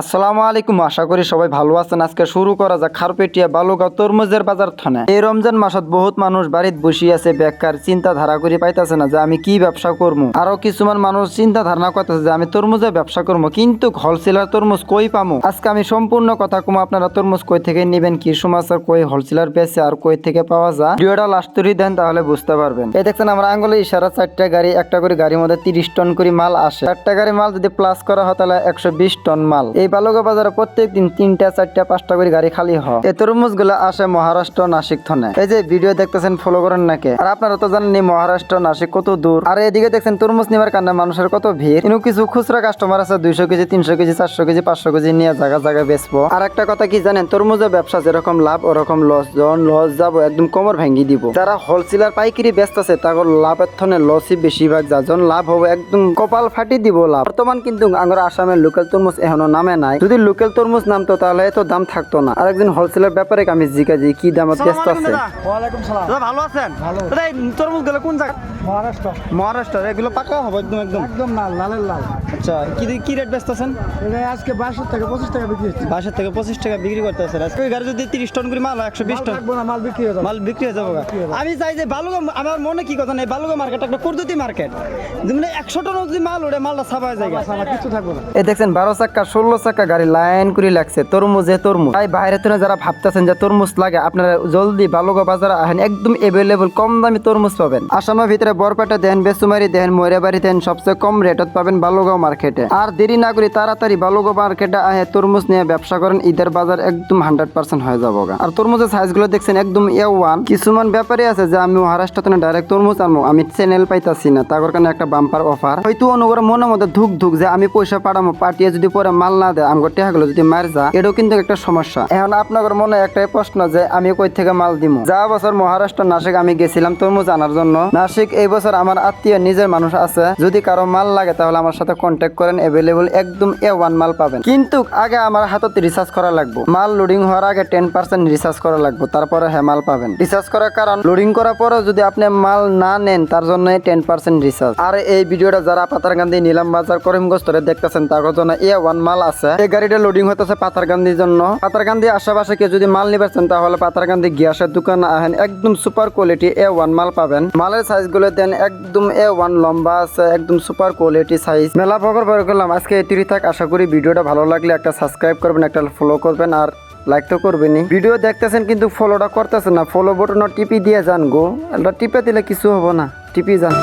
আসসালামু আলাইকুম, আশা করি সবাই ভালো আছেন। আজকে শুরু করা যাক খারপেটিয়া বালুগাঁও তরমুজের বাজার থানে। এই রমজান মাসত বহুত মানুষ বাড়িত বসি আছে, বেকার চিন্তা ধারা করি পাইতেছে না যে আমি কি ব্যবসা করব আরও কিছুমান মানুষ চিন্তা ধারণা করতেছে যে আমি তরমুজের ব্যবসা করব কিন্তু হোলসেলার তরমুজ কই পামো? আজকে আমি সম্পূর্ণ কথা কমো, আপনারা তরমুজ কই থেকে নেবেন, কি সমাচার কই হোলসেলার বেচে আর কই থেকে পাওয়া যায়? ভিডিওটা লাস্ট তৈরি দেন, তাহলে বুঝতে পারবেন। এই দেখছেন, আমরা আঙ্গুলে ইশারা চারটা গাড়ি, একটা করে গাড়ির মধ্যে তিরিশ টন করে মাল আসে। চারটা গাড়ি মাল যদি প্লাস করা হয়, তাহলে একশো বিশ টন মাল। এই বালুগা বাজারে প্রত্যেক দিন তিনটা, চারটা, পাঁচটা করে গাড়ি খালি হয় এই তরমুজগুলো আসে মহারাষ্ট্র, নাসিক থনে। এই যে ভিডিও দেখতেছেন ফলো করেন নাকি? আর আপনারা তো জানেন মহারাষ্ট্র, নাসিক কত দূর। আর এদিকে দেখছেন, তরমুজ নেবার কারণে মানুষের কত ভিড়। কিন্তু কিছু খুচরা কাস্টমার আছে, দুইশো কেজি, তিনশো কেজি, চারশো কেজি, পাঁচশো কেজি নিয়ে জায়গা, জায়গায় বেচবো। আর একটা কথা কি জানেন, তরমুজের ব্যবসা যেরকম লাভ, ওরকম লস যখন লস যাব, একদম কোমর ভেঙ্গি দিব। যারা হোলসেলার পাইকারি ব্যস্ত আছে তাদের লাভের থনে লসই বেশিরভাগ যা, যখন লাভ হবে, একদম কপাল ফাটি দিব লাভ। বর্তমান কিন্তু আঙ্গুর আসামের লোকাল তরমুজ এখনও নামে নাই। যদি লোকাল তরমুজ নামতো তাহলে এত দাম থাকতো না। আর একজন হোলসেলার ব্যাপারে আমি জিজ্ঞাসা জি কি দামত ব্যস্ত আছে ভালো আছেন? ভালো। তরমুজ গেলে কোন জায়গা মহারাষ্ট্র। মহারাষ্ট্র এগুলো পাকা হবে একদম একদম? একদম লাল লালের লাল। আচ্ছা কি কি রেট ব্যস্ত আছেন আজকে বাইশের থেকে পঁচিশ টাকা বিক্রি হচ্ছে। বাসার থেকে পঁচিশ টাকা বিক্রি করতে আছে আজকে ওই গাড়ি যদি তিরিশ টন করে মাল একশো বিশ টন। মাল বিক্রি হয়ে যাবে। মাল বিক্রি হয়ে যাব। আমি চাই যে বালুগা আমার মনে কি কথা নেই বালুগা মার্কেট একটা কুর্দুতি মার্কেট মানে একশো টন যদি মাল ওটা মালটা সাফায় যায় কিছু থাকব না। এই দেখছেন বারো চাক্কা ষোলো চাক্কা গাড়ি লাইন করে লাগছে তরমুজে তরমুজ। তাই বাইরে থেকে যারা ভাবতেছেন যে তরমুজ লাগে আপনারা জলদি বালুগা বাজারে আহেন একদম এভেলেবল কম দামি তরমুজ পাবেন। আসামের ভিতরে বরপেটা দেন, বেসুমারি দেন ময়রাবাড়ি দেন, সবচেয়ে কম রেটত পাবেন বালুগাঁও মার্কেটে। আর দেরি না করে তাড়াতাড়ি বালুগাঁও মার্কেটে আহে, তরমুজ নিয়ে ব্যবসা করেন, ঈদের বাজার একদম হান্ড্রেড পার্সেন্ট হয়ে যাব আর তরমুজের সাইজগুলো দেখছেন একদম এ ওয়ান কিছুমান ব্যাপারে আছে যে আমি মহারাষ্ট্র থেকে ডাইরেক্ট তরমুজ আনব, আমি চ্যানেল পাইতাছি না, তার কারণে একটা বাম্পার অফার হয়তো অনুগ্রহ মনের মধ্যে ধুক ধুক যে আমি পয়সা পাঠাবো পাঠিয়ে যদি পরে মাল না দেয় আমার টেহাগুলো যদি মার যা এটাও কিন্তু একটা সমস্যা। এখন আপনাদের মনে একটাই প্রশ্ন যে আমি কই থেকে মাল দিমু? যা বছর মহারাষ্ট্র নাসিক আমি গেছিলাম তরমুজ আনার জন্য। নাসিক এই বছর আমার আত্মীয় নিজের মানুষ আছে। যদি কারও মাল লাগে, তাহলে আমার সাথে কন্ট্যাক্ট করেন। এভেলেবল একদম এ ওয়ান মাল পাবেন। কিন্তু আগে আমার হাতত রিসার্চ করা লাগবে। মাল লোডিং হওয়ার আগে টেন পার্সেন্ট রিসার্চ করা লাগবে। তারপরে হ্যাঁ মাল পাবেন। রিসার্চ করার কারণ লোডিং করার পরেও যদি আপনি মাল না নেন, তার জন্য টেন পার্সেন্ট রিসার্চ আর এই ভিডিওটা যারা পাতারকান্দি নিলাম বাজার করিমগঞ্জ ধরে দেখতেছেন তার জন্য এ ওয়ান মাল আছে। এই গাড়িটা লোডিং হতেছে পাতারকান্দির জন্য। পাতারকান্দি আশেপাশে কেউ যদি মাল নিবেছেন, তাহলে পাতারকান্দি গ্যাসের দোকান আহেন। একদম সুপার কোয়ালিটি এ ওয়ান মাল পাবেন। মালের সাইজগুলো দেন একদম এ ওয়ান লম্বা আছে, একদম সুপার কোয়ালিটি সাইজ মেলা ভগর বের করলাম, আজকে এটিরই থাক, আশা করি ভিডিওটা ভালো লাগলে একটা সাবস্ক্রাইব করবেন, একটা ফলো করবেন, আর লাইক তো করবেনই। ভিডিও দেখতেছেন কিন্তু ফলোটা করতেছেন না ফলো বটন টিপি দিয়ে যান গো। এটা টিপে দিলে কিছু হব না, টিপি যান।